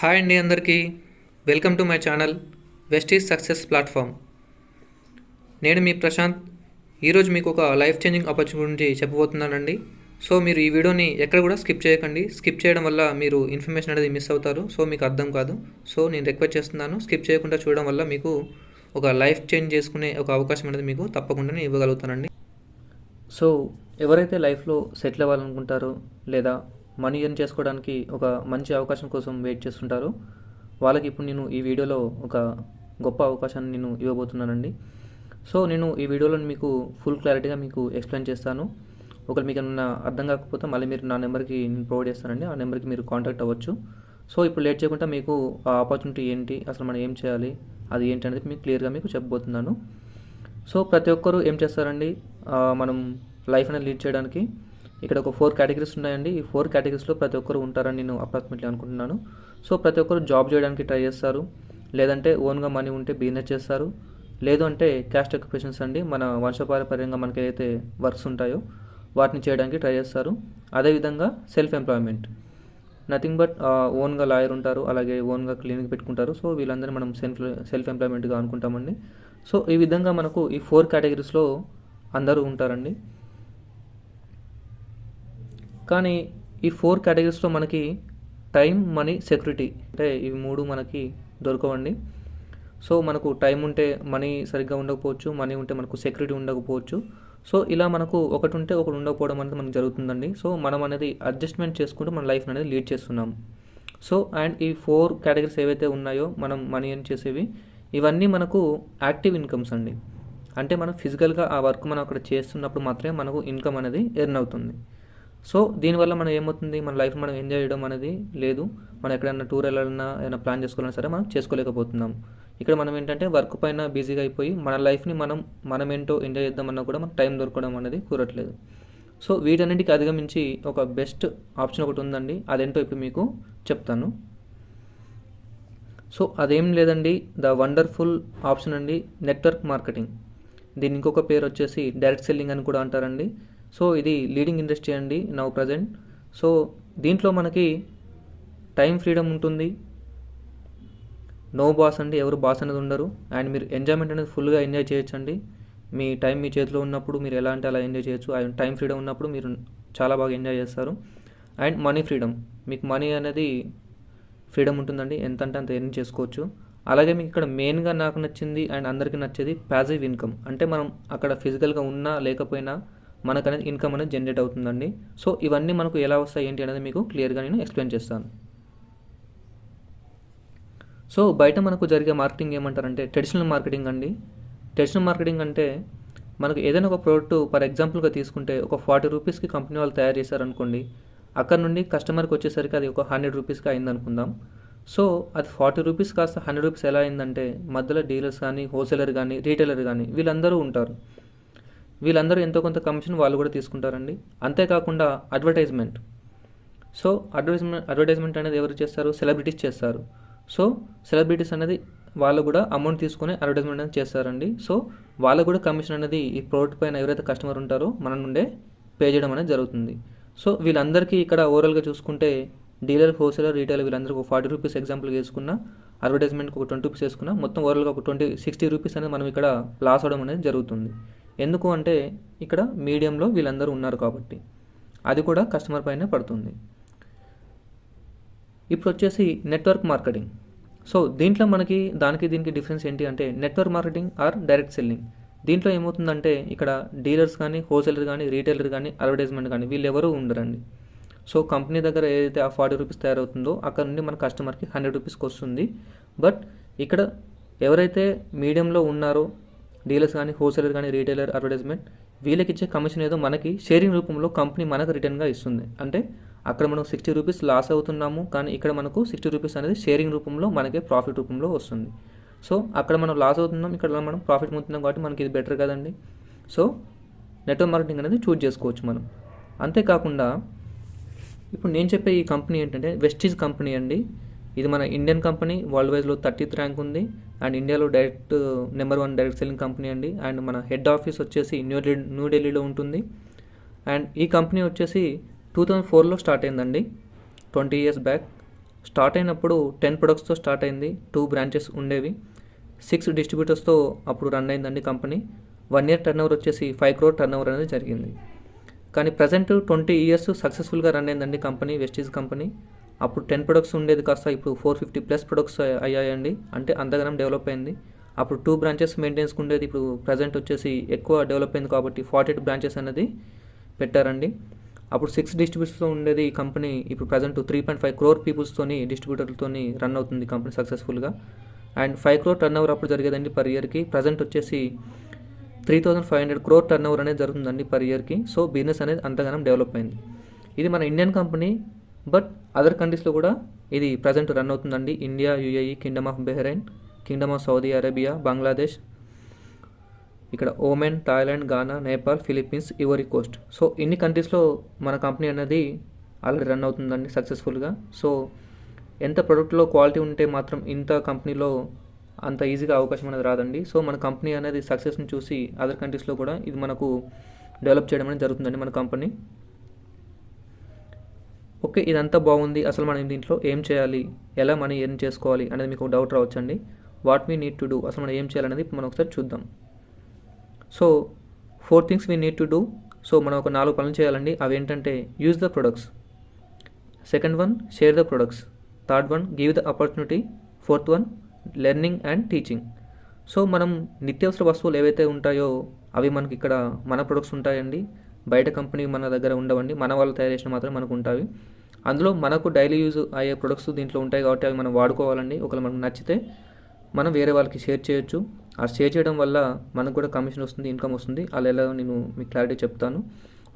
Hi అండి అందరికీ. Welcome to my channel Vestige success platform. నేను మీ ప్రశాంత్. ఈరోజు మీకు ఒక లైఫ్ చేంజింగ్ ఆపర్చునిటీ చెప్పబోతున్నానండి. సో మీరు ఈ వీడియోని ఎక్కడ కూడా స్కిప్ చేయకండి. స్కిప్ చేయడం వల్ల మీరు ఇన్ఫర్మేషన్ అనేది మిస్ అవుతారు. సో మీకు అర్థం కాదు. సో నేను రిక్వెస్ట్ చేస్తున్నాను స్కిప్ చేయకుండా చూడడం వల్ల మీకు ఒక లైఫ్ చేంజ్ చేసుకునే ఒక అవకాశం అనేది మీకు తప్పకుండా ఇవ్వగలుగుతానండి. సో ఎవరైతే లైఫ్లో సెటిల్ అవ్వాలనుకుంటారో లేదా మనీ ఎర్న్ చేసుకోవడానికి ఒక మంచి అవకాశం కోసం వెయిట్ చేస్తుంటారు. వాళ్ళకి ఇప్పుడు నేను ఈ వీడియోలో ఒక గొప్ప అవకాశాన్ని నేను ఇవ్వబోతున్నానండి. సో నేను ఈ వీడియోలో మీకు ఫుల్ క్లారిటీగా మీకు ఎక్స్ప్లెయిన్ చేస్తాను. ఒకవేళ మీకు ఏమన్నా అర్థం కాకపోతే మళ్ళీ మీరు నా నెంబర్కి నేను ప్రొవైడ్ చేస్తానండి. ఆ నెంబర్కి మీరు కాంటాక్ట్ అవ్వచ్చు. సో ఇప్పుడు లేట్ చేయకుండా మీకు ఆ ఆపర్చునిటీ ఏంటి అసలు మనం ఏం చేయాలి అది ఏంటి అనేది మీకు క్లియర్గా మీకు చెప్పబోతున్నాను. సో ప్రతి ఒక్కరు ఏం చేస్తారండి? మనం లైఫ్ అనేది లీడ్ చేయడానికి ఇక్కడ ఒక ఫోర్ కేటగిరీస్ ఉన్నాయండి. ఈ ఫోర్ కేటగిరీస్లో ప్రతి ఒక్కరు ఉంటారని నేను అప్రాక్సిమేట్లీ అనుకుంటున్నాను. సో ప్రతి ఒక్కరు జాబ్ చేయడానికి ట్రై చేస్తారు. లేదంటే ఓన్గా మనీ ఉంటే బిజినెస్ చేస్తారు. లేదు అంటే క్యాస్ట్ ఎక్యుపేషన్స్ అండి. మన వంశపారపర్యంగా మనకి ఏదైతే వర్క్స్ ఉంటాయో వాటిని చేయడానికి ట్రై చేస్తారు. అదేవిధంగా సెల్ఫ్ ఎంప్లాయ్మెంట్ నథింగ్ బట్ ఓన్గా లాయర్ ఉంటారు. అలాగే ఓన్గా క్లినిక్ పెట్టుకుంటారు. సో వీళ్ళందరినీ మనం సెల్ఫ్ సెల్ఫ్ ఎంప్లాయ్మెంట్గా అనుకుంటామండి. సో ఈ విధంగా మనకు ఈ ఫోర్ కేటగిరీస్లో అందరూ ఉంటారండి. కానీ ఈ ఫోర్ కేటగిరీస్లో మనకి టైం మనీ సెక్యూరిటీ అంటే ఇవి మూడు మనకి దొరకవండి. సో మనకు టైం ఉంటే మనీ సరిగ్గా ఉండకపోవచ్చు మనీ ఉంటే మనకు సెక్యూరిటీ ఉండకపోవచ్చు. సో ఇలా మనకు ఒకటి ఉంటే ఒకటి ఉండకపోవడం అనేది మనకు జరుగుతుందండి. సో మనం అనేది అడ్జస్ట్మెంట్ చేసుకుంటూ మన లైఫ్ అనేది లీడ్ చేస్తున్నాం. సో అండ్ ఈ ఫోర్ కేటగిరీస్ ఏవైతే ఉన్నాయో మనం మనీ అని చేసేవి ఇవన్నీ మనకు యాక్టివ్ ఇన్కమ్స్ అండి. అంటే మనం ఫిజికల్గా ఆ వర్క్ మనం అక్కడ చేస్తున్నప్పుడు మాత్రమే మనకు ఇన్కమ్ అనేది ఎర్న్ అవుతుంది. సో దీనివల్ల మనం ఏమవుతుంది? మన లైఫ్ మనం ఎంజాయ్ చేయడం అనేది లేదు. మనం ఎక్కడైనా టూర్ వెళ్ళాలన్నా ఏదైనా ప్లాన్ చేసుకోవాలన్నా సరే మనం చేసుకోలేకపోతున్నాం. ఇక్కడ మనం ఏంటంటే వర్క్ పైన బిజీగా అయిపోయి మన లైఫ్ని మనం మనం ఏంటో ఎంజాయ్ చేద్దామన్నా కూడా మనకు టైం దొరకడం అనేది కుదరట్లేదు. సో వీటన్నిటికీ అధిగమించి ఒక బెస్ట్ ఆప్షన్ ఒకటి ఉందండి. అదేంటో ఇప్పుడు మీకు చెప్తాను. సో అదేం లేదండి. ద వండర్ఫుల్ ఆప్షన్ అండి నెట్వర్క్ మార్కెటింగ్. దీని ఇంకొక పేరు వచ్చేసి డైరెక్ట్ సెల్లింగ్ అని కూడా అంటారండి. సో ఇది లీడింగ్ ఇండస్ట్రీ అండి నవ్ ప్రజెంట్ సో దీంట్లో మనకి టైం ఫ్రీడమ్ ఉంటుంది. నో బాస్ అండి ఎవరు బాస్ అనేది ఉండరు. అండ్ మీరు ఎంజాయ్మెంట్ అనేది ఫుల్గా ఎంజాయ్ చేయొచ్చు అండి మీ టైం మీ చేతిలో ఉన్నప్పుడు మీరు ఎలా అంటే అలా ఎంజాయ్ చేయొచ్చు. అండ్ టైం ఫ్రీడమ్ ఉన్నప్పుడు మీరు చాలా బాగా ఎంజాయ్ చేస్తారు. అండ్ మనీ ఫ్రీడమ్ మీకు మనీ అనేది ఫ్రీడమ్ ఉంటుందండి. ఎంత అంటే అంత ఎర్న్ చేసుకోవచ్చు. అలాగే మీకు ఇక్కడ మెయిన్గా నాకు నచ్చింది అండ్ అందరికీ నచ్చేది ప్యాసివ్ ఇన్కమ్ అంటే మనం అక్కడ ఫిజికల్గా ఉన్నా లేకపోయినా మనకు అనేది ఇన్కమ్ అనేది జనరేట్ అవుతుందండి. సో ఇవన్నీ మనకు ఎలా వస్తాయి ఏంటి అనేది మీకు క్లియర్గా నేను ఎక్స్ప్లెయిన్ చేస్తాను. సో బయట మనకు జరిగే మార్కెటింగ్ ఏమంటారంటే ట్రెడిషనల్ మార్కెటింగ్ అండి. ట్రెడిషనల్ మార్కెటింగ్ అంటే మనకు ఏదైనా ఒక ప్రోడక్ట్ ఫర్ ఎగ్జాంపుల్గా తీసుకుంటే ఒక ఫార్టీ రూపీస్కి కంపెనీ వాళ్ళు తయారు చేశారనుకోండి అక్కడ నుండి కస్టమర్కి వచ్చేసరికి అది ఒక హండ్రెడ్ రూపీస్కి అయిందనుకుందాం. సో అది ఫార్టీ రూపీస్ కాస్త హండ్రెడ్ రూపీస్ ఎలా అయిందంటే మధ్యలో డీలర్స్ కానీ హోల్సేలర్ కానీ రీటైలర్ కానీ వీళ్ళందరూ ఉంటారు. వీళ్ళందరూ ఎంతో కొంత కమిషన్ వాళ్ళు కూడా తీసుకుంటారండి. అంతేకాకుండా అడ్వర్టైజ్మెంట్. సో అడ్వర్టైజ్మెంట్ అడ్వర్టైజ్మెంట్ అనేది ఎవరు చేస్తారు? సెలబ్రిటీస్ చేస్తారు. సో సెలబ్రిటీస్ అనేది వాళ్ళు కూడా అమౌంట్ తీసుకుని అడ్వర్టైజ్మెంట్ అనేది చేస్తారండి. సో వాళ్ళకు కూడా కమిషన్ అనేది ఈ ప్రోడక్ట్ పైన ఎవరైతే కస్టమర్ ఉంటారో మన నుండే పే చేయడం అనేది జరుగుతుంది. సో వీళ్ళందరికీ ఇక్కడ ఓవరాల్గా చూసుకుంటే డీలర్ హోల్సేలర్ రీటైలర్ వీళ్ళందరికీ ఒక ఫార్టీ రూపీస్ ఎగ్జాంపుల్ వేసుకున్న అడ్వర్టైజ్మెంట్కి ఒక ట్వంటీ రూపీస్ వేసుకున్న మొత్తం ఓవరాల్గా ఒక ట్వంటీ సిక్స్టీ రూపీస్ అనేది మనం ఇక్కడ లాస్ అవడం అనేది జరుగుతుంది. ఎందుకు అంటే ఇక్కడ మీడియంలో వీళ్ళందరూ ఉన్నారు కాబట్టి. అది కూడా కస్టమర్ పైనే పడుతుంది. ఇప్పుడు వచ్చేసి నెట్వర్క్ మార్కెటింగ్. సో దీంట్లో మనకి దానికి దీనికి డిఫరెన్స్ ఏంటి అంటే network marketing or direct selling. దీంట్లో ఏమవుతుందంటే ఇక్కడ డీలర్స్ కానీ హోల్సేలర్ కానీ రీటైలర్ కానీ అడ్వర్టైజ్మెంట్ కానీ వీళ్ళు ఎవరు ఉండరండి. సో కంపెనీ దగ్గర ఏదైతే ఆ ఫార్టీ రూపీస్ తయారవుతుందో అక్కడ నుండి మన కస్టమర్కి హండ్రెడ్ రూపీస్కి వస్తుంది. బట్ ఇక్కడ ఎవరైతే మీడియంలో ఉన్నారో డీలర్స్ కానీ హోల్సేలర్ కానీ రీటైలర్ అడ్వర్టైజ్మెంట్ వీళ్ళకి ఇచ్చే కమిషన్ ఏదో మనకి షేరింగ్ రూపంలో కంపెనీ మనకు రిటర్న్గా ఇస్తుంది. అంటే అక్కడ మనం సిక్స్టీ రూపీస్ లాస్ అవుతున్నాము కానీ ఇక్కడ మనకు సిక్స్టీ రూపీస్ అనేది షేరింగ్ రూపంలో మనకే ప్రాఫిట్ రూపంలో వస్తుంది. సో అక్కడ మనం లాస్ అవుతున్నాం ఇక్కడ మనం ప్రాఫిట్ పొందుతున్నాం కాబట్టి మనకి ఇది బెటర్ కదండి. సో నెట్వర్క్ మార్కెటింగ్ అనేది చూజ్ చేసుకోవచ్చు మనం. అంతేకాకుండా ఇప్పుడు నేను చెప్పే ఈ కంపెనీ ఏంటంటే వెస్టీజ్ కంపెనీ అండి. ఇది మన ఇండియన్ కంపెనీ వరల్డ్ వైజ్లో థర్టీత్ ర్యాంక్ ఉంది. అండ్ ఇండియాలో direct number one direct selling company అండి. అండ్ మన హెడ్ ఆఫీస్ వచ్చేసి న్యూ న్యూఢిల్లీలో ఉంటుంది. అండ్ ఈ కంపెనీ వచ్చేసి టూ థౌజండ్ ఫోర్లో స్టార్ట్ అయిందండి. ట్వంటీ ఇయర్స్ బ్యాక్ స్టార్ట్ అయినప్పుడు టెన్ ప్రొడక్ట్స్తో స్టార్ట్ అయింది. టూ బ్రాంచెస్ ఉండేవి. సిక్స్ డిస్ట్రిబ్యూటర్స్తో అప్పుడు రన్ అయిందండి company one year turn over వచ్చేసి ఫైవ్ క్రోర్ టర్న్ ఓవర్ అనేది జరిగింది. కానీ ప్రజెంట్ ట్వంటీ ఇయర్స్ సక్సెస్ఫుల్గా రన్ అయిందండి కంపెనీ వెస్టీజ్ కంపెనీ అప్పుడు టెన్ ప్రొడక్ట్స్ ఉండేది కాస్త ఇప్పుడు ఫోర్ ఫిఫ్టీ ప్లస్ ప్రొడక్ట్స్ అయ్యాయండి. అంటే అంతగానం డెవలప్ అయింది. అప్పుడు టూ బ్రాంచెస్ మెయింటెన్స్ ఉండేది. ఇప్పుడు ప్రజెంట్ వచ్చేసి ఎక్కువ డెవలప్ అయింది కాబట్టి ఫార్టీ ఎయిట్ బ్రాంచెస్ అనేది పెట్టారండి. అప్పుడు సిక్స్ డిస్ట్రిబ్యూటర్స్తో ఉండేది ఈ కంపెనీ ఇప్పుడు present three point five crore పీపుల్స్తోని డిస్ట్రిబ్యూటర్లతోని రన్ అవుతుంది కంపెనీ సక్సెస్ఫుల్గా and five crore turn over అప్పుడు జరిగేదండి పర్ ఇయర్కి ప్రజెంట్ వచ్చేసి three thousand five hundred crore turnover అనేది జరుగుతుందండి పర్ ఇయర్కి సో బిజినెస్ అనేది అంతగానం డెవలప్ అయింది. ఇది మన ఇండియన్ కంపెనీ బట్ అదర్ కంట్రీస్లో కూడా ఇది ప్రజెంట్ రన్ అవుతుందండి. India UAE kingdom of Bahrain kingdom of Saudi Arabia Bangladesh ఇక్కడ Oman Thailand Ghana Nepal Philippines Ivory Coast so ఇన్ని కంట్రీస్లో మన కంపెనీ అనేది ఆల్రెడీ రన్ అవుతుందండి సక్సెస్ఫుల్గా సో ఎంత ప్రొడక్ట్లో క్వాలిటీ ఉంటే మాత్రం ఇంత కంపెనీలో అంత ఈజీగా అవకాశం అనేది రాదండి. సో మన కంపెనీ అనేది సక్సెస్ని చూసి అదర్ కంట్రీస్లో కూడా ఇది మనకు డెవలప్ చేయడం అనేది జరుగుతుందండి మన కంపెనీ ఓకే ఇదంతా బాగుంది. అసలు మనం దీంట్లో ఏం చేయాలి? ఎలా మనీ ఎర్న్ చేసుకోవాలి అనేది మీకు డౌట్ రావచ్చండి. What we need to do? అసలు మనం ఏం చేయాలనేది మనం ఒకసారి చూద్దాం. So four things we need to do. So మనం ఒక నాలుగు పనులు చేయాలండి. అవి ఏంటంటే use the products. Second one share the products. Third one give the opportunity. Fourth one learning and teaching. So మనం నిత్యావసర వస్తువులు ఏవైతే ఉంటాయో అవి మనకి ఇక్కడ మన ప్రొడక్ట్స్ ఉంటాయండి. బయట కంపెనీ మన దగ్గర ఉండవండి. మన వాళ్ళు తయారు చేసిన మాత్రం మనకు ఉంటాయి. అందులో మనకు డైలీ యూజ్ అయ్యే ప్రొడక్ట్స్ దీంట్లో ఉంటాయి కాబట్టి అవి మనం వాడుకోవాలండి. ఒకవేళ మనకు నచ్చితే మనం వేరే వాళ్ళకి షేర్ చేయొచ్చు. ఆ షేర్ చేయడం వల్ల మనకు కూడా కమిషన్ వస్తుంది ఇన్కమ్ వస్తుంది. అలా ఎలా నేను మీకు క్లారిటీ చెప్తాను.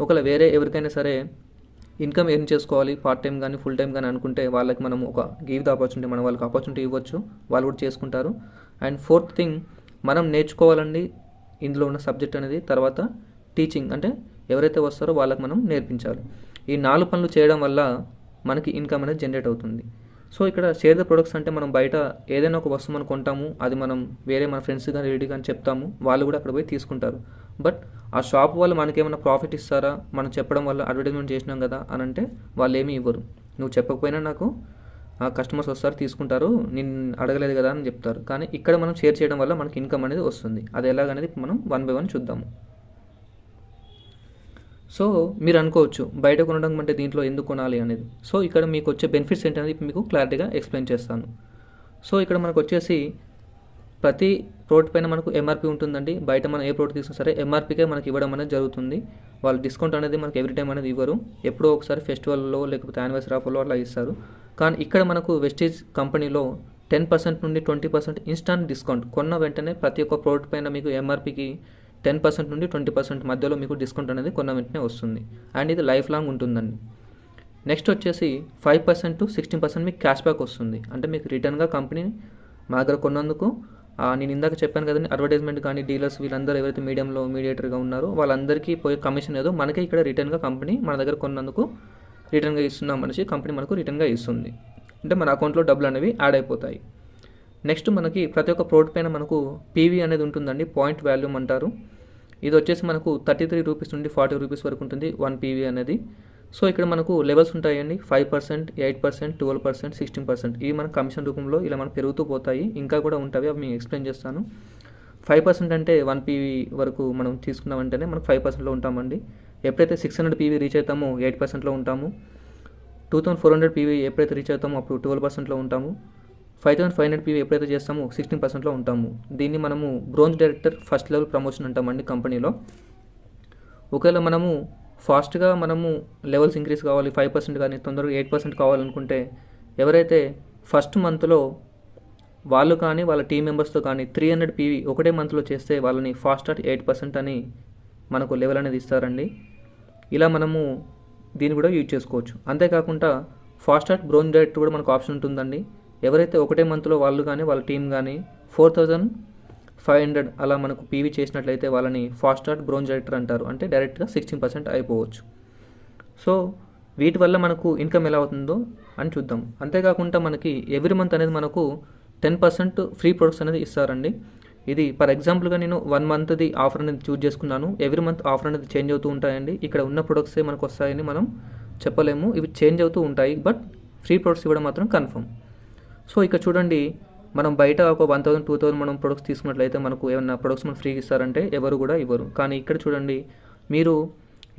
ఒకవేళ వేరే ఎవరికైనా సరే ఇన్కమ్ ఎర్న్ చేసుకోవాలి పార్ట్ టైం కానీ ఫుల్ టైం కానీ అనుకుంటే వాళ్ళకి మనం ఒక గివ్ ద ఆపర్చునిటీ మన వాళ్ళకి ఆపర్చునిటీ ఇవ్వచ్చు. వాళ్ళు కూడా చేసుకుంటారు. అండ్ ఫోర్త్ థింగ్ మనం నేర్చుకోవాలండి. ఇందులో ఉన్న సబ్జెక్ట్ అనేది తర్వాత టీచింగ్. అంటే ఎవరైతే వస్తారో వాళ్ళకి మనం నేర్పించాలి. ఈ నాలుగు పనులు చేయడం వల్ల మనకి ఇన్కమ్ అనేది జనరేట్ అవుతుంది. సో ఇక్కడ షేర్ ద ప్రొడక్ట్స్ అంటే మనం బయట ఏదైనా ఒక వస్తువు మనం కొంటాము అది మనం వేరే మన ఫ్రెండ్స్ కానీ రెడీ కానీ చెప్తాము వాళ్ళు కూడా అక్కడ పోయి తీసుకుంటారు. బట్ ఆ షాప్ వాళ్ళు మనకేమైనా ప్రాఫిట్ ఇస్తారా? మనం చెప్పడం వల్ల అడ్వర్టైజ్మెంట్ చేసినాం కదా అని అంటే వాళ్ళు ఏమీ ఇవ్వరు. నువ్వు చెప్పకపోయినా నాకు ఆ కస్టమర్స్ వస్తారు తీసుకుంటారు నేను అడగలేదు కదా అని చెప్తారు. కానీ ఇక్కడ మనం షేర్ చేయడం వల్ల మనకి ఇన్కమ్ అనేది వస్తుంది. అది ఎలాగనేది మనం వన్ బై వన్ చూద్దాము. సో మీరు అనుకోవచ్చు బయట కొనడం అంటే దీంట్లో ఎందుకు కొనాలి అనేది. సో ఇక్కడ మీకు వచ్చే బెనిఫిట్స్ ఏంటనేది మీకు క్లారిటీగా ఎక్స్ప్లెయిన్ చేస్తాను. సో ఇక్కడ మనకు వచ్చేసి ప్రతి ప్రోడక్ట్ పైన మనకు ఎంఆర్పి ఉంటుందండి. బయట మనం ఏ ప్రోడక్ట్ తీసుకున్నా సరే ఎంఆర్పీకే మనకి ఇవ్వడం అనేది జరుగుతుంది. వాళ్ళు డిస్కౌంట్ అనేది మనకి ఎవ్రీ టైం అనేది ఇవ్వరు. ఎప్పుడో ఒకసారి ఫెస్టివల్లో లేకపోతే యానివర్సరీ ఆఫర్లో అలా ఇస్తారు. కానీ ఇక్కడ మనకు వెస్టేజ్ కంపెనీలో టెన్ పర్సెంట్ నుండి ట్వంటీ పర్సెంట్ ఇన్స్టాంట్ డిస్కౌంట్ కొన్న వెంటనే ప్రతి ఒక్క ప్రోడక్ట్ పైన మీకు ఎంఆర్పీకి టెన్ పర్సెంట్ నుండి ట్వంటీ పర్సెంట్ మధ్యలో మీకు డిస్కౌంట్ అనేది కొన్న వెంటనే వస్తుంది. అండ్ ఇది లైఫ్ లాంగ్ ఉంటుందండి. నెక్స్ట్ వచ్చేసి five percent to sixteen percent మీకు క్యాష్ బ్యాక్ వస్తుంది. అంటే మీకు రిటర్న్గా కంపెనీ మా దగ్గర కొన్నందుకు నేను ఇందాక చెప్పాను కదండి అడ్వర్టైజ్మెంట్ కానీ డీలర్స్ వీళ్ళందరూ ఎవరైతే మీడియంలో మీడియేటర్గా ఉన్నారో వాళ్ళందరికీ పోయే కమిషన్ ఏదో మనకే ఇక్కడ రిటర్న్గా కంపెనీ మన దగ్గర కొన్నందుకు రిటర్న్గా ఇస్తున్నాం మనిషి కంపెనీ మనకు రిటర్న్గా ఇస్తుంది. అంటే మన అకౌంట్లో డబ్బులు అనేవి యాడ్ అయిపోతాయి. నెక్స్ట్ మనకి ప్రతి ఒక్క ప్రోడక్ట్ పైన మనకు పీవీ అనేది ఉంటుందండి పాయింట్ వాల్యూమ్ అంటారు. ఇది వచ్చేసి మనకు థర్టీ త్రీ రూపీస్ నుండి ఫార్టీ రూపీస్ వరకు ఉంటుంది వన్ పీవీ అనేది. సో ఇక్కడ మనకు లెవెల్స్ ఉంటాయండి five percent eight percent twelve percent sixteen percent ఇవి మనకు కమిషన్ రూపంలో ఇలా మనకు పెరుగుతూ పోతాయి. ఇంకా కూడా ఉంటాయి అవి మీకు ఎక్స్ప్లెయిన్ చేస్తాను. ఫైవ్ పర్సెంట్ అంటే వన్ పీవీ వరకు మనం తీసుకున్నామంటేనే మనకు ఫైవ్ పర్సెంట్లో ఉంటామండి. ఎప్పుడైతే సిక్స్ హండ్రెడ్ పీవీ రీచ్ అవుతామో ఎయిట్ పర్సెంట్లో ఉంటాము. Two thousand four hundred PV ఎప్పుడైతే రీచ్ అవుతామో అప్పుడు ట్వెల్వ్ పర్సెంట్లో ఉంటాము. Five thousand five hundred PV ఎప్పుడైతే చేస్తామో సిక్స్టీన్ పర్సెంట్లో ఉంటాము. దీన్ని మనము bronze director first level promotion అంటామండి కంపెనీలో. ఒకవేళ మనము ఫాస్ట్గా మనము లెవెల్స్ ఇంక్రీస్ కావాలి ఫైవ్ పర్సెంట్ కానీ తొందరగా ఎయిట్ పర్సెంట్ కావాలనుకుంటే ఎవరైతే ఫస్ట్ మంత్లో వాళ్ళు కానీ వాళ్ళ టీం మెంబర్స్తో కానీ త్రీ హండ్రెడ్ పీవీ ఒకటే మంత్లో చేస్తే వాళ్ళని ఫాస్ట్ అట్ ఎయిట్ పర్సెంట్ అని మనకు లెవెల్ అనేది ఇస్తారండి. ఇలా మనము దీన్ని కూడా యూజ్ చేసుకోవచ్చు. అంతేకాకుండా ఫాస్ట్ అట్ బ్రోన్ డైరెక్ట్ కూడా మనకు ఆప్షన్ ఉంటుందండి. ఎవరైతే ఒకటే మంత్లో వాళ్ళు కానీ వాళ్ళ టీం కానీ ఫోర్ థౌజండ్ ఫైవ్ హండ్రెడ్ అలా మనకు పీవీ చేసినట్లయితే వాళ్ళని ఫాస్ట్ స్టార్ట్ బ్రోంజ్ డైరెక్టర్ అంటారు. అంటే డైరెక్ట్గా సిక్స్టీన్ పర్సెంట్ అయిపోవచ్చు. సో వీటి వల్ల మనకు ఇన్కమ్ ఎలా అవుతుందో అని చూద్దాం. అంతేకాకుండా మనకి ఎవ్రీ మంత్ అనేది మనకు టెన్ పర్సెంట్ ఫ్రీ ప్రొడక్ట్స్ అనేది ఇస్తారండి. ఇది ఫర్ ఎగ్జాంపుల్గా నేను వన్ మంత్ది ఆఫర్ అనేది చూజ్ చేసుకున్నాను. ఎవ్రీ మంత్ ఆఫర్ అనేది చేంజ్ అవుతూ ఉంటాయండి. ఇక్కడ ఉన్న ప్రొడక్ట్సే మనకు వస్తాయని మనం చెప్పలేము. ఇవి చేంజ్ అవుతూ ఉంటాయి. బట్ ఫ్రీ ప్రొడక్ట్స్ ఇవ్వడం మాత్రం కన్ఫర్మ్. సో ఇక్కడ చూడండి మనం బయట ఒక వన్ థౌసండ్ టూ థౌసండ్ మనం ప్రొడక్ట్స్ తీసుకున్నట్లయితే మనకు ఏమైనా ప్రొడక్ట్స్ మనం ఫ్రీగా ఇస్తారంటే ఎవరు కూడా ఇవ్వరు. కానీ ఇక్కడ చూడండి మీరు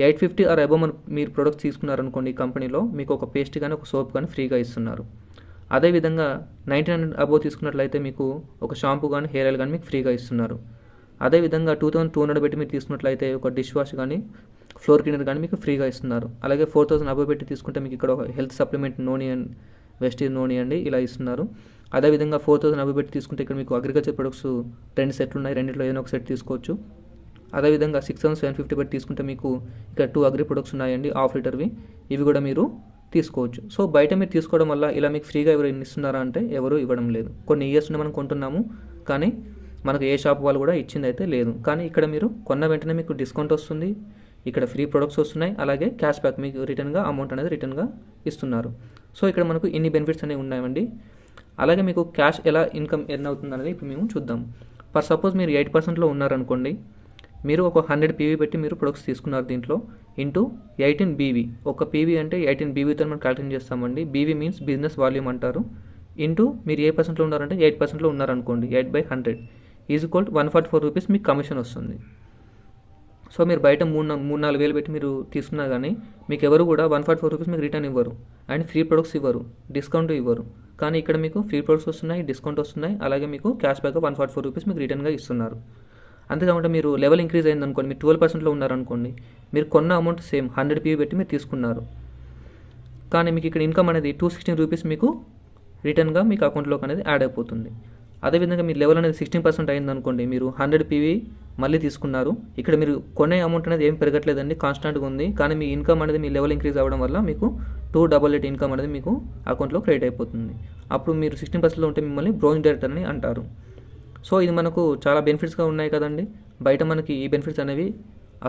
ఎయిట్ ఫిఫ్టీ ఆర్ అబవ్ మన మీరు ప్రొడక్ట్స్ తీసుకున్నారనుకోండి కంపెనీలో మీకు ఒక పేస్ట్ కానీ ఒక సోప్ కానీ ఫ్రీగా ఇస్తున్నారు. అదేవిధంగా నైన్టీన్ హండ్రెడ్ అబోవ్ తీసుకున్నట్లయితే మీకు ఒక షాంపూ కానీ హెయిర్ ఆయిల్ కానీ మీకు ఫ్రీగా ఇస్తున్నారు. అదేవిధంగా టూ థౌసండ్ టూ హండ్రెడ్ పెట్టి మీరు తీసుకున్నట్లయితే ఒక డిష్ వాష్ కానీ ఫ్లోర్ క్లీనర్ కానీ మీకు ఫ్రీగా ఇస్తున్నారు. అలాగే ఫోర్ థౌసండ్ అబోవ్ పెట్టి తీసుకుంటే మీకు ఇక్కడ ఒక health supplement noni and Vestige noni అండి ఇలా ఇస్తున్నారు. అదేవిధంగా ఫోర్ థౌసండ్ అబోవ్ పెట్టి తీసుకుంటే ఇక్కడ మీకు అగ్రికల్చర్ ప్రొడక్ట్స్ రెండు సెట్లు ఉన్నాయి రెండింటిలో ఏదైనా ఒక సెట్ తీసుకోవచ్చు. అదేవిధంగా సిక్స్ థౌసండ్ సెవెన్ ఫిఫ్టీ పెట్టి తీసుకుంటే మీకు ఇక్కడ టూ అగ్రి ప్రొడక్ట్స్ ఉన్నాయండి హాఫ్ లీటర్వి ఇవి కూడా మీరు తీసుకోవచ్చు. సో బయట మీరు తీసుకోవడం వల్ల ఇలా మీకు ఫ్రీగా ఎవరు ఇస్తున్నారా అంటే ఎవరు ఇవ్వడం లేదు. కొన్ని ఇయర్స్ నుండి మనం కొంటున్నాము కానీ మనకు ఏ షాప్ వాళ్ళు కూడా ఇచ్చింది అయితే లేదు. కానీ ఇక్కడ మీరు కొన్న వెంటనే మీకు డిస్కౌంట్ వస్తుంది. ఇక్కడ ఫ్రీ ప్రొడక్ట్స్ వస్తున్నాయి అలాగే క్యాష్ బ్యాక్ మీకు రిటర్న్గా అమౌంట్ అనేది రిటర్న్గా ఇస్తున్నారు. సో ఇక్కడ మనకు ఎన్ని బెనిఫిట్స్ అనేవి ఉన్నాయండి. అలాగే మీకు క్యాష్ ఎలా ఇన్కమ్ ఎర్న్ అవుతుంది అనేది ఇప్పుడు మేము చూద్దాం. ఫర్ సపోజ్ మీరు ఎయిట్ పర్సెంట్లో ఉన్నారనుకోండి మీరు ఒక హండ్రెడ్ పీవీ పెట్టి మీరు ప్రొడక్ట్స్ తీసుకున్నారు దీంట్లో ఇంటూ ఎయిటీన్ బీవీ ఒక పీవీ అంటే ఎయిటీన్ బీవీతో మనం క్యాల్కులేట్ చేస్తామండి. బీవీ మీన్స్ బిజినెస్ వాల్యూమ్ అంటారు. ఇంటూ మీరు ఏ పర్సెంట్లో ఉన్నారంటే ఎయిట్ పర్సెంట్లో ఉన్నారనుకోండి eight by hundred is equal one forty four rupees మీకు కమిషన్ వస్తుంది. సో మీరు బయట మూడు మూడు నాలుగు వేలు పెట్టి మీరు తీసుకున్నా కానీ మీకు ఎవరు కూడా వన్ ఫార్టీ ఫోర్ రూపీస్ మీకు రిటర్న్ ఇవ్వరు. అండ్ ఫ్రీ ప్రొడక్ట్స్ ఇవ్వరు. డిస్కౌంట్ ఇవ్వరు. కానీ ఇక్కడ మీకు ఫ్రీ ప్రొడక్ట్స్ వస్తున్నాయి డిస్కౌంట్ వస్తున్నాయి. అలాగే మీకు cash back one forty four rupees మీకు రిటర్న్గా ఇస్తున్నారు. అంతేకాకుండా మీరు లెవెల్ ఇంక్రీజ్ అయింది అనుకోండి మీరు ట్వెల్వ్ పర్సెంట్లో ఉన్నారనుకోండి మీరు కొన్న అమౌంట్ సేమ్ హండ్రెడ్ పీవీ పెట్టి మీరు తీసుకున్నారు. కానీ మీకు ఇక్కడ ఇన్కమ్ అనేది టూ సిక్స్టీన్ రూపీస్ మీకు రిటర్న్గా మీకు అకౌంట్లోకి అనేది యాడ్ అయిపోతుంది. అదేవిధంగా మీ లెవెల్ అనేది సిక్స్టీన్ పర్సెంట్ అయింది అనుకోండి మీరు హండ్రెడ్ పీవీ మళ్ళీ తీసుకున్నారు. ఇక్కడ మీరు కొనే అమౌంట్ అనేది ఏం పెరగట్లేదండి కాన్స్టాంట్గా ఉంది. కానీ మీ ఇన్కమ్ అనేది మీ లెవెల్ ఇంక్రీజ్ అవ్వడం వల్ల మీకు టూ డబల్ ఎయిట్ ఇన్కమ్ అనేది మీకు అకౌంట్లో క్రియేట్ అయిపోతుంది. అప్పుడు మీరు సిక్స్టీన్ పర్సెంట్లో ఉంటే మిమ్మల్ని బ్రోన్ డైరెక్టర్ అని అంటారు. సో ఇది మనకు చాలా బెనిఫిట్స్గా ఉన్నాయి కదండి. బయట మనకి ఈ బెనిఫిట్స్ అనేవి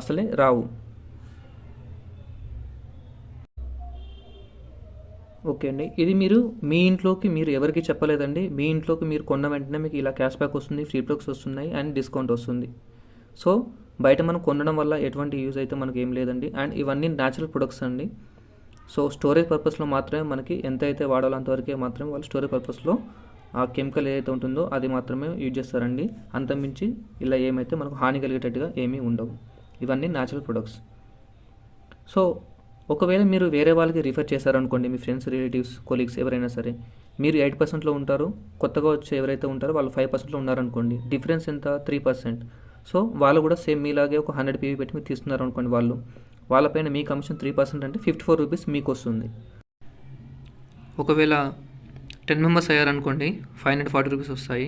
అసలే రావు. ఓకే అండి. ఇది మీరు మీ ఇంట్లోకి మీరు ఎవరికి చెప్పలేదండి. మీ ఇంట్లోకి మీరు కొన్న వెంటనే మీకు ఇలా క్యాష్ బ్యాక్ వస్తుంది ఫ్రీ ప్రొడక్ట్స్ వస్తున్నాయి అండ్ డిస్కౌంట్ వస్తుంది. సో బయట మనం కొనడం వల్ల ఎటువంటి యూజ్ అయితే మనకి ఏం లేదండి. అండ్ ఇవన్నీ న్యాచురల్ ప్రొడక్ట్స్ అండి. సో స్టోరేజ్ పర్పస్లో మాత్రమే మనకి ఎంత అయితే వాడాలో అంతవరకే మాత్రమే వాళ్ళు స్టోరేజ్ పర్పస్లో ఆ కెమికల్ ఏదైతే ఉంటుందో అది మాత్రమే యూజ్ చేస్తారండి. అంతమించి ఇలా ఏమైతే మనకు హాని కలిగేటట్టుగా ఏమీ ఉండవు. ఇవన్నీ న్యాచురల్ ప్రొడక్ట్స్ సో ఒకవేళ మీరు వేరే వాళ్ళకి రిఫర్ చేశారనుకోండి మీ ఫ్రెండ్స్ రిలేటివ్స్ కొలీగ్స్ ఎవరైనా సరే మీరు ఎయిట్ పర్సెంట్లో ఉంటారు కొత్తగా వచ్చే ఎవరైతే ఉంటారో వాళ్ళు ఫైవ్ పర్సెంట్లో ఉన్నారనుకోండి డిఫరెన్స్ ఎంత? త్రీ పర్సెంట్ సో వాళ్ళు కూడా సేమ్ మీలాగే ఒక హండ్రెడ్ పీవీ పెట్టి మీరు తీసుకున్నారు అనుకోండి వాళ్ళు వాళ్ళపైన మీ కమిషన్ త్రీ పర్సెంట్ అంటే ఫిఫ్టీ ఫోర్ రూపీస్ మీకు వస్తుంది ఒకవేళ టెన్ మెంబర్స్ అయ్యారనుకోండి ఫైవ్ హండ్రెడ్ ఫార్టీ రూపీస్ వస్తాయి.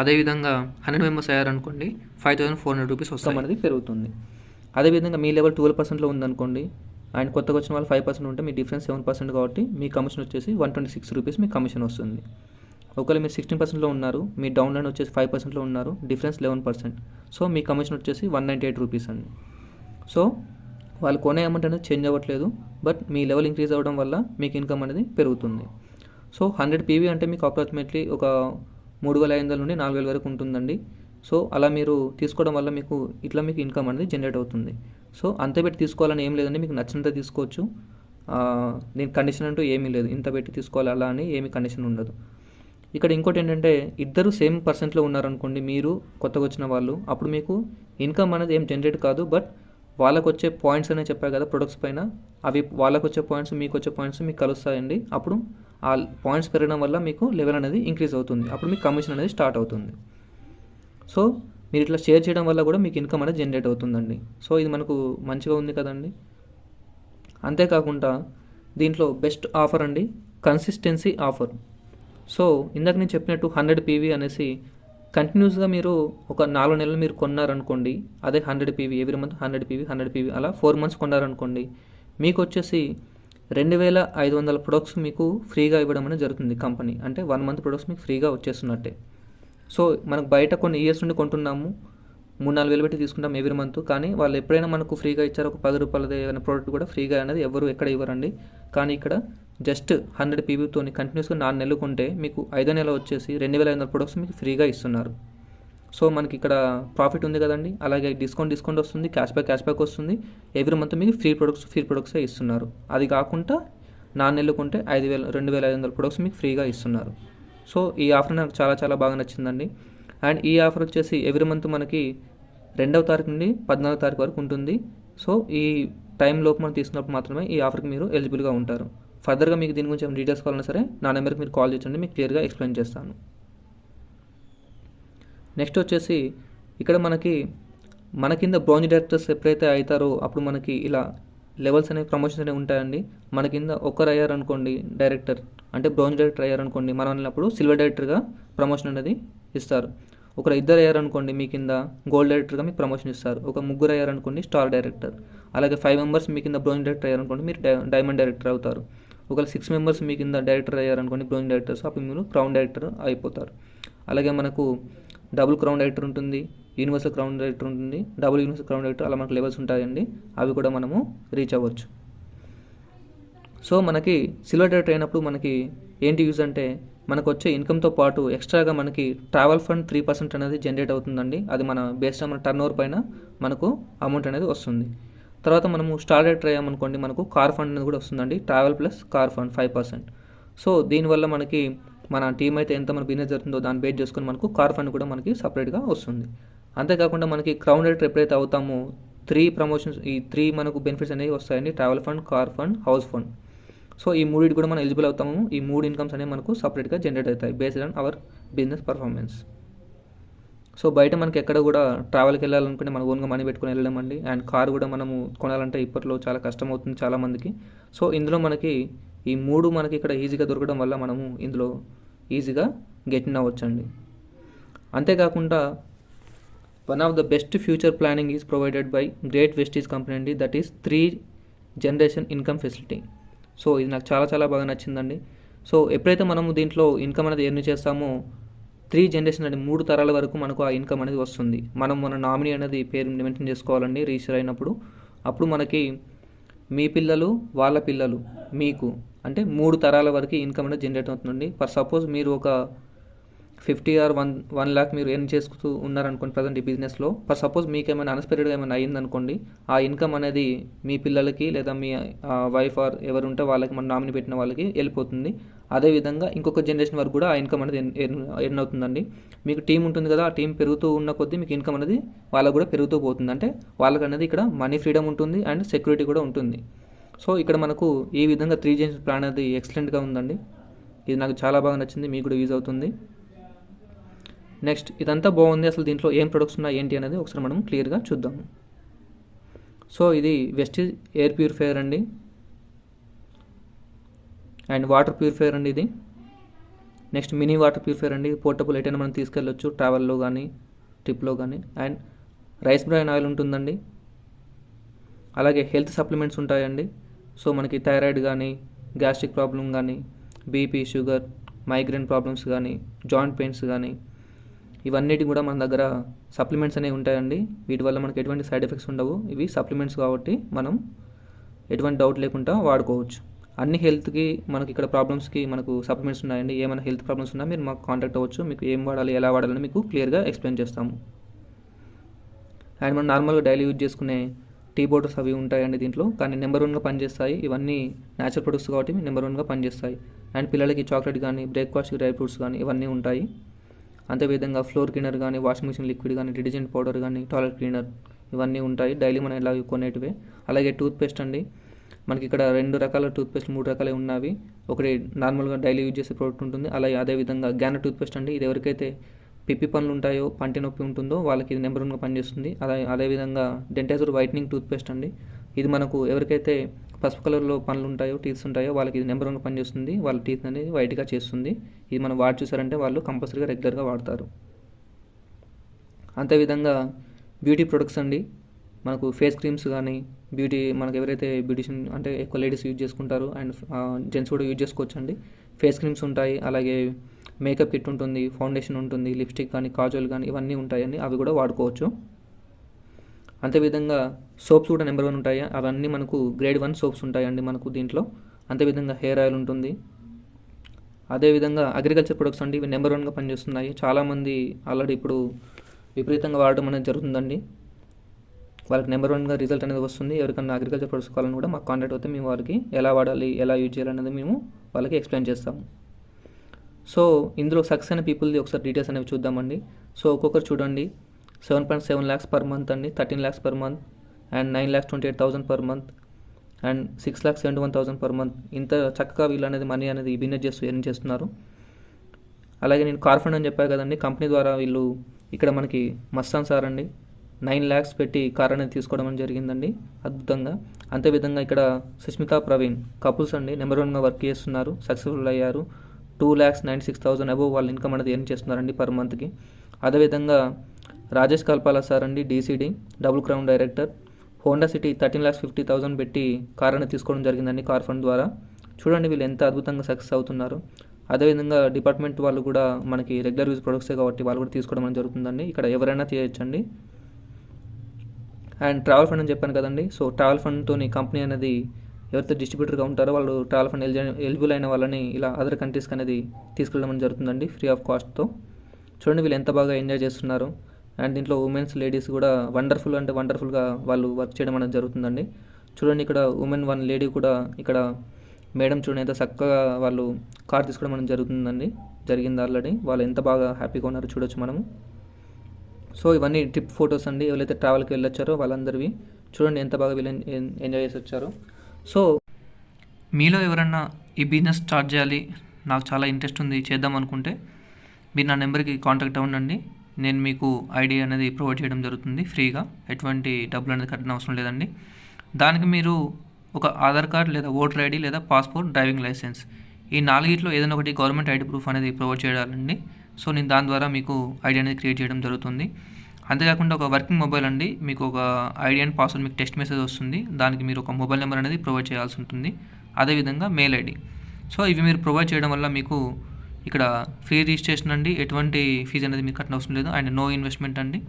అదేవిధంగా hundred members అయ్యారనుకోండి five thousand four hundred rupees వస్తాయి. అనేది పెరుగుతుంది. అదేవిధంగా మీ లెవెల్ ట్వెల్వ్ పర్సెంట్లో ఉందనుకోండి అండ్ కొత్తగా వచ్చిన వాళ్ళు ఫైవ్ పర్సెంట్ ఉంటే మీ డిఫరెన్స్ సెవెన్ పర్సెంట్ కాబట్టి మీ కమిషన్ వచ్చేసి వన్ ట్వంటీ సిక్స్ రూపీస్ మీ కమిషన్ వస్తుంది. ఒకవేళ మీరు సిక్స్టీన్ పర్సెంట్లో ఉన్నారు మీ డౌన్ లైన్ వచ్చేసి ఫైవ్ పర్సెంట్లో ఉన్నారు డిఫరెన్స్ లెవెన్ పర్సెంట్ సో మీ కమిషన్ వచ్చేసి వన్ నైంటీ ఎయిట్ రూపీస్ అండి. సో వాళ్ళు కొనే అమౌంట్ అనేది చేంజ్ అవ్వట్లేదు బట్ మీ లెవెల్ ఇంక్రీజ్ అవ్వడం వల్ల మీకు ఇన్కమ్ అనేది పెరుగుతుంది. సో హండ్రెడ్ పీవీ అంటే మీకు అప్రాక్సిమేట్లీ ఒక మూడు వేల ఐదు వందల నుండి నాలుగు వేల వరకు ఉంటుందండి. సో అలా మీరు తీసుకోవడం వల్ల మీకు ఇట్లా మీకు ఇన్కమ్ అనేది జనరేట్ అవుతుంది. సో అంతే పెట్టి తీసుకోవాలని ఏం లేదండి మీకు నచ్చినంత తీసుకోవచ్చు. దీని కండిషన్ అంటూ ఏమీ లేదు. ఇంత పెట్టి తీసుకోవాలి అలా అని ఏమీ కండిషన్ ఉండదు. ఇక్కడ ఇంకోటి ఏంటంటే ఇద్దరు సేమ్ పర్సెంట్లో ఉన్నారనుకోండి మీరు కొత్తగా వచ్చిన వాళ్ళు అప్పుడు మీకు ఇన్కమ్ అనేది ఏం జనరేట్ కాదు బట్ వాళ్ళకు వచ్చే పాయింట్స్ అనే చెప్పారు కదా ప్రొడక్ట్స్ పైన. అవి వాళ్ళకు వచ్చే పాయింట్స్ మీకు వచ్చే పాయింట్స్ మీకు కలుస్తాయండి. అప్పుడు ఆ పాయింట్స్ పెరగడం వల్ల మీకు లెవెల్ అనేది ఇంక్రీజ్ అవుతుంది. అప్పుడు మీకు కమిషన్ అనేది స్టార్ట్ అవుతుంది. సో మీరు ఇట్లా షేర్ చేయడం వల్ల కూడా మీకు ఇన్కమ్ అనేది జనరేట్ అవుతుందండి. సో ఇది మనకు మంచిగా ఉంది కదండి. అంతేకాకుండా దీంట్లో బెస్ట్ ఆఫర్ అండి కన్సిస్టెన్సీ ఆఫర్ సో ఇందాక నేను చెప్పినట్టు హండ్రెడ్ పీవీ అనేసి కంటిన్యూస్గా మీరు ఒక నాలుగు నెలలు మీరు కొన్నారనుకోండి అదే hundred PV every month hundred PV hundred PV అలా ఫోర్ మంత్స్ కొన్నారనుకోండి మీకు వచ్చేసి రెండు వేల ఐదు వందల ప్రొడక్ట్స్ మీకు ఫ్రీగా ఇవ్వడం అనేది జరుగుతుంది కంపెనీ అంటే వన్ మంత్ ప్రొడక్ట్స్ మీకు ఫ్రీగా వచ్చేస్తున్నట్టే. సో మనకు బయట కొన్ని ఇయర్స్ నుండి కొంటున్నాము. మూడు నాలుగు వేలు పెట్టి తీసుకుంటాం ఎవ్రీ మంత్ కానీ వాళ్ళు ఎప్పుడైనా మనకు ఫ్రీగా ఇచ్చారు ఒక పది రూపాయలది ఏదైనా ప్రోడక్ట్ కూడా ఫ్రీగా అనేది ఎవరు ఎక్కడ ఇవ్వరండి. కానీ ఇక్కడ జస్ట్ హండ్రెడ్ పీబీతో కంటిన్యూస్గా నాలుగు నెలలు కొంటే మీకు ఐదో నెల వచ్చేసి రెండు వేల ఐదు వందల ప్రొడక్ట్స్ మీకు ఫ్రీగా ఇస్తున్నారు. సో మనకి ఇక్కడ ప్రాఫిట్ ఉంది కదండి. అలాగే డిస్కౌంట్ డిస్కౌంట్ వస్తుంది క్యాష్ బ్యాక్ క్యాష్ బ్యాక్ వస్తుంది. ఎవ్రీ మంత్ మీకు ఫ్రీ ప్రొడక్ట్స్ ఫ్రీ ప్రొడక్ట్సే ఇస్తున్నారు. అది కాకుండా నాలుగు నెలలు కొంటే ఐదు వేల రెండు వేల ఐదు వందల ప్రొడక్ట్స్ మీకు ఫ్రీగా ఇస్తున్నారు. సో ఈ ఆఫర్ నాకు చాలా చాలా బాగా నచ్చిందండి. అండ్ ఈ ఆఫర్ వచ్చేసి ఎవ్రీ మంత్ మనకి రెండవ తారీఖు నుండి పద్నాలుగు తారీఖు వరకు ఉంటుంది. సో ఈ టైం లోపు మనం తీసుకున్నప్పుడు మాత్రమే ఈ ఆఫర్కి మీరు ఎలిజిబుల్గా ఉంటారు. ఫర్దర్గా మీకు దీని గురించి ఏమైనా డీటెయిల్స్ కావాలన్నా సరే నా నెంబర్కి మీరు కాల్ చేయండి మీకు క్లియర్గా ఎక్స్ప్లెయిన్ చేస్తాను. నెక్స్ట్ వచ్చేసి ఇక్కడ మనకి మన కింద బ్రాంజ్ డైరెక్టర్స్ ఎప్పుడైతే అవుతారో అప్పుడు మనకి ఇలా లెవెల్స్ అనేవి ప్రమోషన్స్ అనేవి ఉంటాయండి. మన కింద ఒక్కరు అయ్యారనుకోండి డైరెక్టర్ అంటే బ్రౌన్ డైరెక్టర్ అయ్యారనుకోండి మనం వెళ్ళినప్పుడు సిల్వర్ డైరెక్టర్గా ప్రమోషన్ అనేది ఇస్తారు. ఒకరు ఇద్దరు అయ్యారనుకోండి మీ కింద గోల్డ్ డైరెక్టర్గా మీకు ప్రమోషన్ ఇస్తారు. ఒక ముగ్గురు అయ్యారనుకోండి స్టార్ డైరెక్టర్. అలాగే ఫైవ్ మెంబర్స్ మీ కింద బ్రౌన్ డైరెక్టర్ అయ్యారనుకోండి మీరు డై- డైమండ్ డైరెక్టర్ అవుతారు. ఒకవేళ సిక్స్ మెంబర్స్ మీ కింద డైరెక్టర్ అయ్యారనుకోండి బ్రౌన్ డైరెక్టర్స్ అప్పుడు మీరు క్రౌన్ డైరెక్టర్ అయిపోతారు. అలాగే మనకు డబుల్ క్రౌన్ డైరెక్టర్ ఉంటుంది. యూనివర్సల్ క్రౌన్ డైరెక్టర్ ఉంటుంది. డబుల్ యూనివర్సల్ క్రౌన్ డైరెక్టర్ అలా మనకు లెవెల్స్ ఉంటాయండి. అవి కూడా మనము రీచ్ అవ్వచ్చు. సో మనకి సిల్వర్ డైరెక్టర్ అయినప్పుడు మనకి ఏంటి యూజ్ అంటే మనకు వచ్చే ఇన్కమ్తో పాటు ఎక్స్ట్రాగా మనకి ట్రావెల్ ఫండ్ త్రీ పర్సెంట్ అనేది జనరేట్ అవుతుందండి. అది మన బేస్డ్ మన టర్న్ ఓవర్ పైన మనకు అమౌంట్ అనేది వస్తుంది. తర్వాత మనము స్టార్ డైరెక్టర్ అయ్యామనుకోండి మనకు కార్ ఫండ్ అనేది కూడా వస్తుందండి. Travel plus car fund five percent so దీనివల్ల మనకి మన టీం అయితే ఎంత మన బిజినెస్ జరుగుతుందో దాన్ని బేస్ చేసుకుని మనకు కార్ ఫండ్ కూడా మనకి సపరేట్గా వస్తుంది. అంతేకాకుండా మనకి క్రౌన్ డైరెక్టర్ ఎప్పుడైతే అవుతామో త్రీ ప్రమోషన్స్ ఈ త్రీ మనకు బెనిఫిట్స్ అనేవి వస్తాయండి. Travel fund car fund house fund. So ఈ మూడింటి కూడా మనం ఎలిజిబుల్ అవుతాము. ఈ మూడు ఇన్కమ్స్ అనేవి మనకు సపరేట్గా జనరేట్ అవుతాయి based on our business performance. So బయట మనకి ఎక్కడ కూడా ట్రావెల్కి వెళ్ళాలనుకుంటే మనం ఓన్గా మనీ పెట్టుకుని వెళ్ళలేమండి అండ్ కార్ కూడా మనము కొనాలంటే ఇప్పట్లో చాలా కష్టం అవుతుంది చాలామందికి సో ఇందులో మనకి ఈ మూడు మనకి ఇక్కడ ఈజీగా దొరకడం వల్ల మనము ఇందులో ఈజీగా గెట్ అవ్వచ్చండి. అంతేకాకుండా one of the best future planning is provided by great Vestige company అండి that is three generation income facility so ఇది నాకు చాలా చాలా బాగా నచ్చిందండి. సో ఎప్పుడైతే మనము దీంట్లో ఇన్కమ్ అనేది ఎర్న్ చేస్తామో త్రీ జనరేషన్ అంటే మూడు తరాల వరకు మనకు ఆ ఇన్కమ్ అనేది వస్తుంది. మనం మన నామినీ అనేది పేరు మెన్షన్ చేసుకోవాలండి రిజిస్టర్ అయినప్పుడు. అప్పుడు మనకి మీ పిల్లలు వాళ్ళ పిల్లలు మీకు అంటే మూడు తరాల వరకు ఇన్కమ్ అనేది జనరేట్ అవుతుందండి. ఫర్ సపోజ్ మీరు ఒక fifty or one one lakh మీరు ఎర్న్ చేసుకుంటూ ఉన్నారనుకోండి ప్రజెంట్ ఈ బిజినెస్లో ఫర్ సపోజ్ మీకు ఏమైనా అన్స్పెక్టెడ్గా ఏమైనా అయ్యిందనుకోండి ఆ ఇన్కమ్ అనేది మీ పిల్లలకి లేదా మీ వైఫ్ ఆర్ ఎవరు ఉంటే వాళ్ళకి మన నామినీ పెట్టిన వాళ్ళకి వెళ్ళిపోతుంది. అదేవిధంగా ఇంకొక జనరేషన్ వరకు కూడా ఆ ఇన్కమ్ అనేది ఎర్న్- ఎర్న్ అవుతుందండి. మీకు టీం ఉంటుంది కదా ఆ టీం పెరుగుతూ ఉన్న కొద్దీ మీకు ఇన్కమ్ అనేది వాళ్ళకు కూడా పెరుగుతూ పోతుంది. అంటే వాళ్ళకి అనేది ఇక్కడ మనీ ఫ్రీడమ్ ఉంటుంది అండ్ సెక్యూరిటీ కూడా ఉంటుంది. సో ఇక్కడ మనకు ఈ విధంగా త్రీ జనరేషన్ ప్లాన్ అనేది ఎక్సలెంట్గా ఉందండి. ఇది నాకు చాలా బాగా నచ్చింది మీకు కూడా యూజ్ అవుతుంది. నెక్స్ట్ ఇదంతా బాగుంది. అసలు దీంట్లో ఏం ప్రొడక్ట్స్ ఉన్నాయి ఏంటి అనేది ఒకసారి మనం క్లియర్గా చూద్దాము సో ఇది వెస్టిజ్ ఎయిర్ ప్యూరిఫైయర్ అండి. అండ్ వాటర్ ప్యూరిఫైయర్ అండి ఇది. నెక్స్ట్ మినీ వాటర్ ప్యూరిఫైయర్ అండి. పోర్టబుల్ ఎటైనా మనం తీసుకెళ్ళొచ్చు ట్రావెల్లో కానీ ట్రిప్లో కానీ అండ్ రైస్ బ్రాయిన్ ఆయిల్ ఉంటుందండి. అలాగే హెల్త్ సప్లిమెంట్స్ ఉంటాయండి. సో మనకి థైరాయిడ్ కానీ గ్యాస్ట్రిక్ ప్రాబ్లం కానీ బీపీ షుగర్ మైగ్రేన్ ప్రాబ్లమ్స్ కానీ జాయింట్ పెయిన్స్ కానీ ఇవన్నిటి కూడా మన దగ్గర సప్లిమెంట్స్ అనేవి ఉంటాయండి. వీటి వల్ల మనకు ఎటువంటి సైడ్ ఎఫెక్ట్స్ ఉండవు. ఇవి సప్లిమెంట్స్ కాబట్టి మనం ఎటువంటి డౌట్ లేకుండా వాడుకోవచ్చు. అన్ని హెల్త్కి మనకి ఇక్కడ ప్రాబ్లమ్స్కి మనకు సప్లిమెంట్స్ ఉన్నాయండి. ఏమైనా హెల్త్ ప్రాబ్లమ్స్ ఉన్నా మీరు మాకు కాంటాక్ట్ అవ్వచ్చు. మీకు ఏం వాడాలి ఎలా వాడాలని మీకు క్లియర్గా ఎక్స్ప్లెయిన్ చేస్తాము. అండ్ మనం నార్మల్గా డైలీ యూజ్ చేసుకునే టీ బోటర్స్ అవి ఉంటాయండి దీంట్లో. కానీ నెంబర్ వన్గా పనిచేస్తాయి. ఇవన్నీ న్యాచురల్ ప్రొడక్ట్స్ కాబట్టి నెంబర్ వన్గా పనిచేస్తాయి. అండ్ పిల్లలకి చాక్లెట్ కానీ బ్రేక్ఫాస్ట్ డ్రై ఫ్రూట్స్ కానీ ఇవన్నీ ఉంటాయి. అంతేవిధంగా ఫ్లోర్ క్లీనర్ కానీ వాషింగ్ మిషన్ లిక్విడ్ కానీ డిటర్జెంట్ పౌడర్ కానీ టాయిలెట్ క్లీనర్ ఇవన్నీ ఉంటాయి. డైలీ మనం ఇలా కొనేటివే. అలాగే టూత్పేస్ట్ అండి. మనకి ఇక్కడ రెండు రకాల టూత్పేస్ట్ మూడు రకాలే ఉన్నవి. ఒకటి నార్మల్గా డైలీ యూజ్ చేసే ప్రోడక్ట్ ఉంటుంది. అలాగే అదేవిధంగా గ్యాన టూత్పేస్ట్ అండి. ఇది ఎవరికైతే పిప్పి పనులు ఉంటాయో పంటి నొప్పి ఉంటుందో వాళ్ళకి ఇది నెంబర్ వన్గా పనిచేస్తుంది. అదే అదేవిధంగా డెంటైజర్ వైట్నింగ్ టూత్పేస్ట్ అండి. ఇది మనకు ఎవరికైతే పసుపు కలర్లో పనులు ఉంటాయో టీత్స్ ఉంటాయో వాళ్ళకి ఇది నెంబర్ వన్గా పనిచేస్తుంది. వాళ్ళ టీత్ అనేది వైట్గా చేస్తుంది. ఇది మనం వాడి చూసారంటే వాళ్ళు కంపల్సరీగా రెగ్యులర్గా వాడతారు. అంతేవిధంగా బ్యూటీ ప్రొడక్ట్స్ అండి. మనకు ఫేస్ క్రీమ్స్ కానీ బ్యూటీ మనకు ఎవరైతే బ్యూటీషియన్ అంటే ఎక్కువ లేడీస్ యూజ్ చేసుకుంటారు అండ్ జెంట్స్ కూడా యూజ్ చేసుకోవచ్చు అండి ఫేస్ క్రీమ్స్ ఉంటాయి. అలాగే మేకప్ కిట్ ఉంటుంది ఫౌండేషన్ ఉంటుంది లిప్స్టిక్ కానీ కాజల్ కానీ ఇవన్నీ ఉంటాయండి. అవి కూడా వాడుకోవచ్చు. అంతేవిధంగా సోప్స్ కూడా నెంబర్ వన్ ఉంటాయి? అవన్నీ మనకు గ్రేడ్ వన్ సోప్స్ ఉంటాయండి మనకు దీంట్లో. అంతేవిధంగా హెయిర్ ఆయిల్ ఉంటుంది. అదేవిధంగా అగ్రికల్చర్ ప్రొడక్ట్స్ అండి ఇవి నెంబర్ వన్గా పనిచేస్తున్నాయి. చాలామంది ఆల్రెడీ ఇప్పుడు విపరీతంగా వాడడం అనేది జరుగుతుందండి. వాళ్ళకి నెంబర్ వన్గా రిజల్ట్ అనేది వస్తుంది. ఎవరికన్నా అగ్రికల్చర్ ప్రొడక్ట్స్ కావాలని కూడా మాకు కాంటాక్ట్ అవుతే మేము వారికి ఎలా వాడాలి ఎలా యూజ్ చేయాలి అనేది మేము వాళ్ళకి ఎక్స్ప్లెయిన్ చేస్తాము. సో ఇందులో సక్సెస్ అయిన పీపుల్ది ఒకసారి డీటెయిల్స్ అనేవి చూద్దామండి. సో ఒక్కొక్కరు చూడండి. Seven point seven lakhs per month అండి thirteen lakhs per month and nine lakhs twenty eight thousand per month and six lakhs seventy one thousand per month ఇంత చక్కగా వీళ్ళు అనేది మనీ అనేది బిజినెస్ చేస్తూ ఎర్న్ చేస్తున్నారు. అలాగే నేను కార్ ఫండ్ అని చెప్పాను కదండి కంపెనీ ద్వారా వీళ్ళు ఇక్కడ మనకి మస్తాన్ సార్ అండి నైన్ ల్యాక్స్ పెట్టి కార్ అనేది తీసుకోవడం జరిగిందండి అద్భుతంగా. అంతేవిధంగా ఇక్కడ సుష్మితా ప్రవీణ్ కపుల్స్ అండి నెంబర్ వన్గా వర్క్ చేస్తున్నారు సక్సెస్ఫుల్ అయ్యారు. Two lakhs ninety six thousand above వాళ్ళ ఇన్కమ్ అనేది ఎర్న్ చేస్తున్నారండి పర్ మంత్కి అదేవిధంగా రాజేష్ కల్పాల సార్ అండి DCD double crown director. Honda City thirteen lakhs fifty thousand పెట్టి కార్ అని తీసుకోవడం జరిగిందండి కార్ ఫండ్ ద్వారా. చూడండి వీళ్ళు ఎంత అద్భుతంగా సక్సెస్ అవుతున్నారు. అదేవిధంగా డిపార్ట్మెంట్ వాళ్ళు కూడా మనకి రెగ్యులర్ యూజ్ ప్రొడక్ట్సే కాబట్టి వాళ్ళు కూడా తీసుకోవడం జరుగుతుందండి. ఇక్కడ ఎవరైనా తీయచ్చండి. అండ్ ట్రావెల్ ఫండ్ అని చెప్పాను కదండి. సో ట్రావెల్ ఫండ్తోని కంపెనీ అనేది ఎవరైతే డిస్ట్రిబ్యూటర్గా ఉంటారో వాళ్ళు ట్రావెల్ ఫండ్ ఎలిజి ఎలిజిబుల్ అయిన వాళ్ళని ఇలా అదర్ కంట్రీస్కి అనేది తీసుకెళ్ళడం జరుగుతుందండి ఫ్రీ ఆఫ్ కాస్ట్తో. చూడండి వీళ్ళు ఎంత బాగా ఎంజాయ్ చేస్తున్నారు. అండ్ దీంట్లో ఉమెన్స్ లేడీస్ కూడా వండర్ఫుల్ అంటే వండర్ఫుల్గా వాళ్ళు వర్క్ చేయడం అనేది జరుగుతుందండి. చూడండి ఇక్కడ ఉమెన్ వన్ లేడీ కూడా ఇక్కడ మేడం చూడండి ఎంత చక్కగా వాళ్ళు కార్ తీసుకోవడం అనేది జరుగుతుందండి. జరిగింది ఆల్రెడీ. వాళ్ళు ఎంత బాగా హ్యాపీగా ఉన్నారో చూడొచ్చు మనము. సో ఇవన్నీ ట్రిప్ ఫొటోస్ అండి. ఎవరైతే ట్రావెల్కి వెళ్ళొచ్చారో వాళ్ళందరివి చూడండి ఎంత బాగా వీళ్ళు ఎంజాయ్ చేసి వచ్చారో సో మీలో ఎవరన్నా ఈ బిజినెస్ స్టార్ట్ చేయాలి నాకు చాలా ఇంట్రెస్ట్ ఉంది చేద్దాం అనుకుంటే మీరు నా నెంబర్కి కాంటాక్ట్ అవ్వండి నేను మీకు ఐడి అనేది ప్రొవైడ్ చేయడం జరుగుతుంది ఫ్రీగా. ఎటువంటి డబ్బులు అనేది కట్టిన అవసరం లేదండి. దానికి మీరు ఒక ఆధార్ కార్డ్ లేదా ఓటర్ ఐడి లేదా పాస్పోర్ట్ డ్రైవింగ్ లైసెన్స్ ఈ నాలుగిట్లో ఏదైనా ఒకటి గవర్నమెంట్ ఐడి ప్రూఫ్ అనేది ప్రొవైడ్ చేయాలండి. సో నేను దాని ద్వారా మీకు ఐడి అనేది క్రియేట్ చేయడం జరుగుతుంది. అంతేకాకుండా ఒక వర్కింగ్ మొబైల్ అండి. మీకు ఒక ఐడి అండ్ పాస్వర్డ్ మీకు టెక్స్ట్ మెసేజ్ వస్తుంది. దానికి మీరు ఒక మొబైల్ నెంబర్ అనేది ప్రొవైడ్ చేయాల్సి ఉంటుంది. అదేవిధంగా మెయిల్ ఐడి. సో ఇవి మీరు ప్రొవైడ్ చేయడం వల్ల మీకు ఇక్కడ ఫ్రీ రిజిస్ట్రేషన్ అండి. ఎటువంటి ఫీజు అనేది మీకు కట్టిన అవసరం లేదు. అండ్ నో ఇన్వెస్ట్మెంట్ అండి.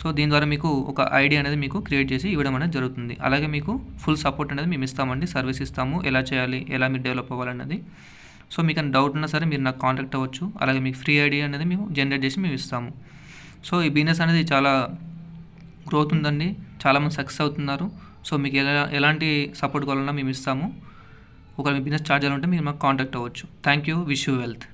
సో దీని ద్వారా మీకు ఒక ఐడి అనేది మీకు క్రియేట్ చేసి ఇవ్వడం అనేది జరుగుతుంది. అలాగే మీకు ఫుల్ సపోర్ట్ అనేది మేము ఇస్తామండి. సర్వీస్ ఇస్తాము. ఎలా చేయాలి? ఎలా మీరు డెవలప్ అవ్వాలన్నది. సో మీకు డౌట్ ఉన్నా సరే మీరు నాకు కాంటాక్ట్ అవ్వచ్చు. అలాగే మీకు ఫ్రీ ఐడి అనేది మేము జనరేట్ చేసి మేము ఇస్తాము. సో ఈ బిజినెస్ అనేది చాలా గ్రోత్ ఉందండి. చాలామంది సక్సెస్ అవుతున్నారు. సో మీకు ఎలా ఎలాంటి సపోర్ట్ కావాలన్నా మేము ఇస్తాము. ఒక బిజినెస్ ఛార్జ్ ఉంటే మీరు మాకు కాంటాక్ట్ అవ్వచ్చు. Thank you wish you wealth